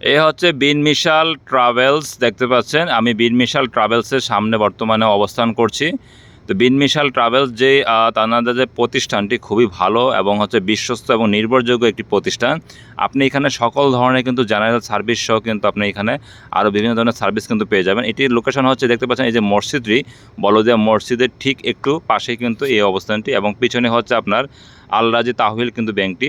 এ হচ্ছে বিন মিশাল ট্রাভেলস, দেখতে পাচ্ছেন? আমি বিন মিশাল ট্রাভেলসের সামনে বর্তমানে অবস্থান করছি। তো বিন মিশাল ট্রাভেলস যে তানাদের যে প্রতিষ্ঠানটি খুবই ভালো এবং হচ্ছে বিশ্বস্ত এবং নির্ভরযোগ্য একটি প্রতিষ্ঠান, আপনি এখানে সকল ধরনের কিন্তু জেনারেল সার্ভিস সহ কিন্তু আপনি এখানে আরও বিভিন্ন ধরনের সার্ভিস কিন্তু পেয়ে যাবেন। এটির লোকেশন হচ্ছে দেখতে পাচ্ছেন এই যে মসজিদটি, বলদিয়া মসজিদের ঠিক একটু পাশেই কিন্তু এই অবস্থানটি এবং পিছনে হচ্ছে আপনার আলরাজি তাহবিল কিন্তু ব্যাংকটি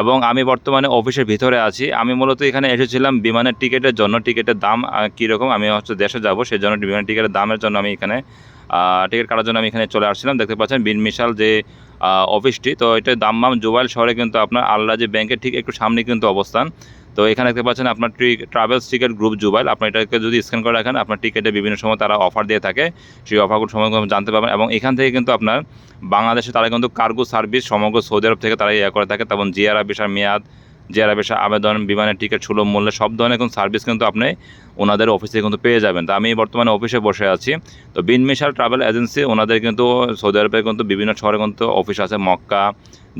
এবং আমি বর্তমানে অফিসের ভিতরে আছি। আমি মূলত এখানে এসেছিলাম বিমানের টিকিটের জন্য, টিকিটের দাম কীরকম আমি হচ্ছে দেশে যাব সেই জন্য বিমানের টিকিটের দামের জন্য আমি এখানে টিকিট কাটার জন্য আমি এখানে চলে আসছিলাম। দেখতে পাচ্ছেন বিন মিশাল যে অফিসটি তো এটা দাম্মাম জুবাইল শহরে কিন্তু আপনার আলরাজি ব্যাংকের ঠিক একটু সামনে কিন্তু অবস্থান। তো এখানে দেখতে পাচ্ছেন আপনার ট্রাভেলস টিকিট গ্রুপ জুবাইল। আপনি এটাকে যদি স্ক্যান করে রাখেন, আপনার টিকিটে বিভিন্ন সময় তারা অফার দিয়ে থাকে। সেই অফারগুলো সময় জানতে পারবেন এবং এখান থেকে কিন্তু আপনার বাংলাদেশে তারা কিন্তু কার্গো সার্ভিস সমগ্র সৌদি আরব থেকে তারা ইয়ে করে থাকে। তেমন জিয়ারা ভিসার মেয়াদ জিয়ারা পেশা, আবেদন, বিমানের টিকিট, সুলভ মূল্যে সব ধরনের কোনো সার্ভিস কিন্তু আপনি ওনাদের অফিসে কিন্তু পেয়ে যাবেন। তো আমি বর্তমানে অফিসে বসে আছি। তো বিন মিশাল ট্রাভেল এজেন্সি ওনাদের কিন্তু সৌদি আরবে কিন্তু বিভিন্ন শহরে কিন্তু অফিস আছে, মক্কা,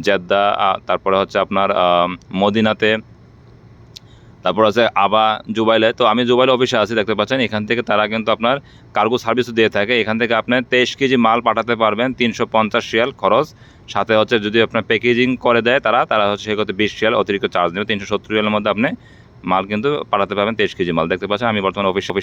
জেদ্দা তারপরে হচ্ছে আপনার মদিনাতে তারপর আছে আবা জুবাইলে। তো আমি জুবাইলে অফিসে আছি, দেখতে পাচ্ছেন। এখান থেকে তারা কিন্তু আপনার কার্গো সার্ভিস দিয়ে থাকে। এখান থেকে আপনি তেইশ কেজি মাল পাঠাতে পারবেন, তিনশো পঞ্চাশ শিয়াল খরচ। সাথে হচ্ছে যদি আপনার প্যাকেজিং করে দেয় তারা তারা হচ্ছে সেক্ষেত্রে বিশ শিয়াল অতিরিক্ত চার্জ নেবে। তিনশো সত্তর রিয়ালের মধ্যে আপনি মাল কিন্তু পাঠাতে পারবেন, তেইশ কেজি মাল। দেখতে পাচ্ছেন, আমি বর্তমানে অফিস অফিস